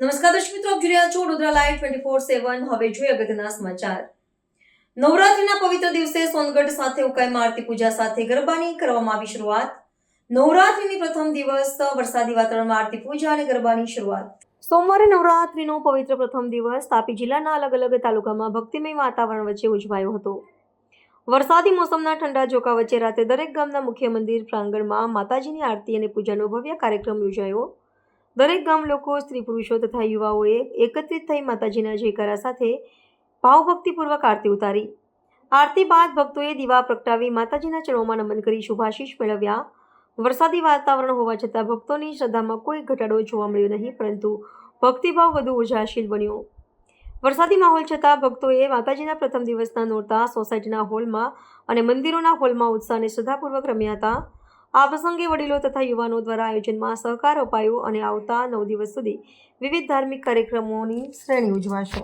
નમસ્કાર દર્શક મિત્રો, આપ જોઈ રહ્યા છો Vadodara live twenty four seven હવે જોઈએ અગત્યના સમાચાર. નવરાત્રીના પવિત્ર દિવસે સોનગઢ સાથે ઉકાઈમાં આરતી પૂજા સાથે ગરબાની કરવામાં આવી શરૂઆત. નવરાત્રીની પ્રથમ દિવસ વરસાદી વાતાવરણમાં આરતી પૂજા અને ગરબાની શરૂઆત. સોમવારે નવરાત્રીનો પવિત્ર પ્રથમ દિવસ તાપી જિલ્લાના અલગ અલગ તાલુકામાં ભક્તિમય વાતાવરણ વચ્ચે ઉજવાયો હતો. વરસાદી મોસમના ઠંડા ઝોકા વચ્ચે રાતે દરેક ગામના મુખ્ય મંદિર પ્રાંગણમાં માતાજીની આરતી અને પૂજાનો ભવ્ય કાર્યક્રમ યોજાયો. દરેક ગામ લોકો, સ્ત્રી પુરુષો તથા યુવાઓએ એકત્રિત થઈ માતાજીના જયકારા સાથે ભાવભક્તિપૂર્વક આરતી ઉતારી. આરતી બાદ ભક્તોએ દીવા પ્રગટાવી માતાજીના ચરણોમાં નમન કરી શુભાશીષ મેળવ્યા. વરસાદી વાતાવરણ હોવા છતાં ભક્તોની શ્રદ્ધામાં કોઈ ઘટાડો જોવા મળ્યો નહીં, પરંતુ ભક્તિભાવ વધુ ઉર્જાશીલ બન્યો. વરસાદી માહોલ છતાં ભક્તોએ માતાજીના પ્રથમ દિવસના નોરતા સોસાયટીના હોલમાં અને મંદિરોના હોલમાં ઉત્સાહ અને શ્રદ્ધાપૂર્વક રમ્યા હતા. આ પ્રસંગે વડીલો તથા યુવાનો દ્વારા આયોજનમાં સહકાર અપાયો અને આવતા નવ દિવસ સુધી વિવિધ ધાર્મિક કાર્યક્રમોની શ્રેણી ઉજવાશે.